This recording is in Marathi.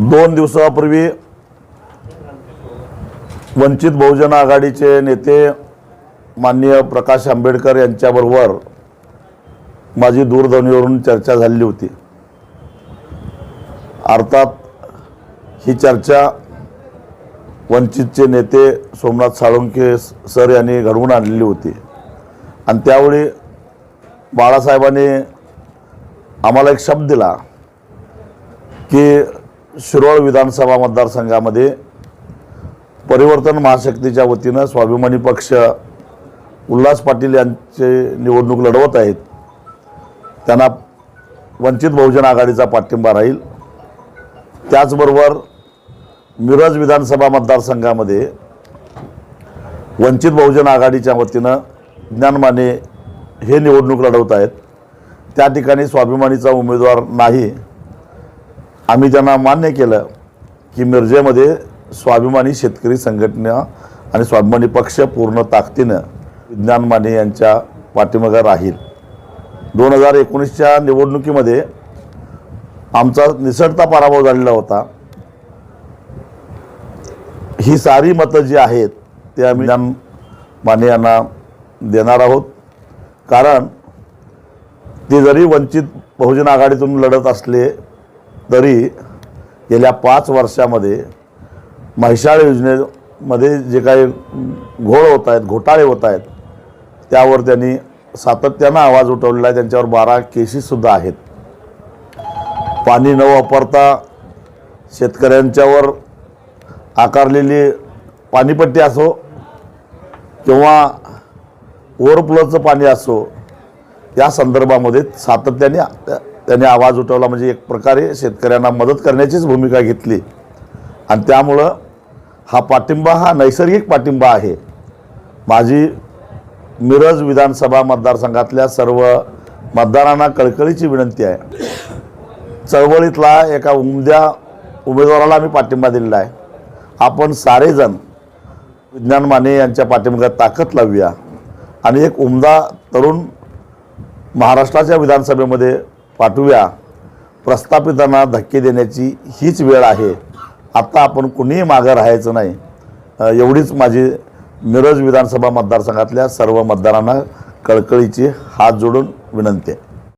दोन दिवसापूर्वी वंचित बहुजन आघाडीचे नेते माननीय प्रकाश आंबेडकर यांच्याबरोबर माझी दूरध्वनीवरून चर्चा झालेली होती. अर्थात ही चर्चा वंचितचे नेते सोमनाथ साळुंके सर यांनी घडवून आणलेली होती. आणि त्यावेळी बाळासाहेबांनी आम्हाला एक शब्द दिला की शिरोळ विधानसभा मतदारसंघामध्ये परिवर्तन महाशक्तीच्या वतीनं स्वाभिमानी पक्ष उल्हास पाटील यांचे निवडणूक लढवत आहेत. त्यांना वंचित बहुजन आघाडीचा पाठिंबा राहील. त्याचबरोबर मिरज विधानसभा मतदारसंघामध्ये वंचित बहुजन आघाडीच्या वतीनं ज्ञान माने हे निवडणूक लढवत आहेत. त्या ठिकाणी स्वाभिमानीचा उमेदवार नाही. आम्ही त्यांना मान्य केलं की मिरजेमध्ये स्वाभिमानी शेतकरी संघटना आणि स्वाभिमानी पक्ष पूर्ण ताकदीनं विज्ञान माने यांच्या पाठीमागं राहील. दोन हजार एकोणीसच्या निवडणुकीमध्ये आमचा निसटता पराभव झालेला होता. ही सारी मतं जी आहेत ते आम्ही ज्ञान माने यांना देणार आहोत. कारण ते जरी वंचित बहुजन आघाडीतून लढत असले तरी गेल्या पाच वर्षामध्ये म्हैसाळ योजनेमध्ये जे काही घोळ होत आहेत घोटाळे होत आहेत त्यावर त्यांनी सातत्यानं आवाज उठवलेला आहे. त्यांच्यावर बारा केसेससुद्धा आहेत. पाणी न वापरता शेतकऱ्यांच्यावर आकारलेली पाणीपट्टी असो किंवा ओव्हरफ्लोचं पाणी असो या संदर्भामध्ये सातत्याने त्यांनी आवाज उठवला म्हणजे एक प्रकारे शेतकऱ्यांना मदत करण्याचीच भूमिका घेतली. आणि त्यामुळं हा पाठिंबा हा नैसर्गिक पाठिंबा आहे. माझी मिरज विधानसभा मतदारसंघातल्या सर्व मतदारांना कळकळीची विनंती आहे. चळवळीतला एका उमद्या उमेदवाराला आम्ही पाठिंबा दिलेला आहे. आपण सारेजण विज्ञान माने यांच्या पाठिंब्यात ताकद लावूया. आणि एक उमदा तरुण महाराष्ट्राच्या विधानसभेमध्ये पाठवूया. प्रस्थापितांना धक्के देण्याची हीच वेळ आहे. आत्ता आपण कुणीही मागं राहायचं नाही. एवढीच माझी मिरज विधानसभा मतदारसंघातल्या सर्व मतदारांना कळकळीची हात जोडून विनंती आहे.